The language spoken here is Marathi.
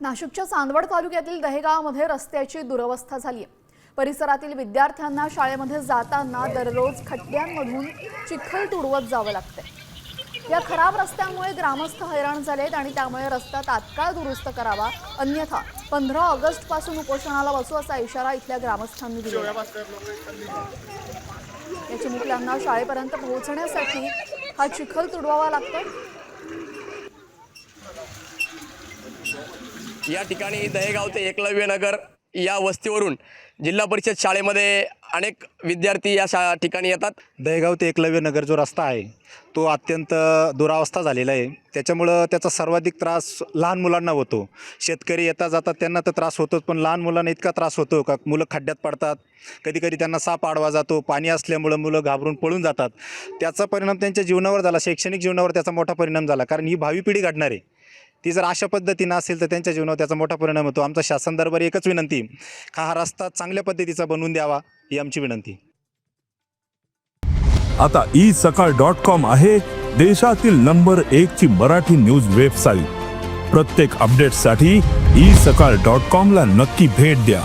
नाशिकच्या चांदवड तालुक्यातील दहेगावमध्ये रस्त्याची दुरवस्था झाली आहे परिसरातील विद्यार्थ्यांना शाळेमध्ये जाताना दररोज खड्ड्यांमधून चिखल तुडवत जावं लागतंय. या खराब रस्त्यामुळे ग्रामस्थ हैराण झालेत आणि त्यामुळे रस्ता तात्काळ दुरुस्त करावा अन्यथा पंधरा ऑगस्टपासून उपोषणाला बसू असा इशारा इथल्या ग्रामस्थांनी दिला या चिमुकल्यांना शाळेपर्यंत पोहोचण्यासाठी हा चिखल तुडवावा लागतोय. या ठिकाणी दहेगाव ते एकलव्य नगर या वस्तीवरून जिल्हा परिषद शाळेमध्ये अनेक विद्यार्थी या शा ठिकाणी येतात. दहेगाव ते एकलव्य नगर जो रस्ता आहे तो अत्यंत दुरावस्था झालेला आहे. त्याच्यामुळं त्याचा सर्वाधिक त्रास लहान मुलांना होतो. शेतकरी येता जातात त्यांना तर त्रास होतोच पण लहान मुलांना इतका त्रास होतो का? मुलं खड्ड्यात पडतात. कधी कधी त्यांना साप आडवा जातो पाणी असल्यामुळं मुलं घाबरून पळून जातात. त्याचा परिणाम त्यांच्या जीवनावर झाला शैक्षणिक जीवनावर त्याचा मोठा परिणाम झाला. कारण ही भावी पिढी घडणार आहे. ती जर अशा पद्धतीनं असेल तर त्यांच्या जीवनावर त्याचा मोठा परिणाम होतो. आमचा शासन दरबारी एकच विनंती का हा रस्ता चांगल्या पद्धतीचा बनवून द्यावा ही आमची विनंती. आता ई सकाळ डॉट कॉम आहे देशातील नंबर एक ची मराठी न्यूज वेबसाईट प्रत्येक अपडेटसाठी ई सकाळ डॉट कॉम ला नक्की भेट द्या.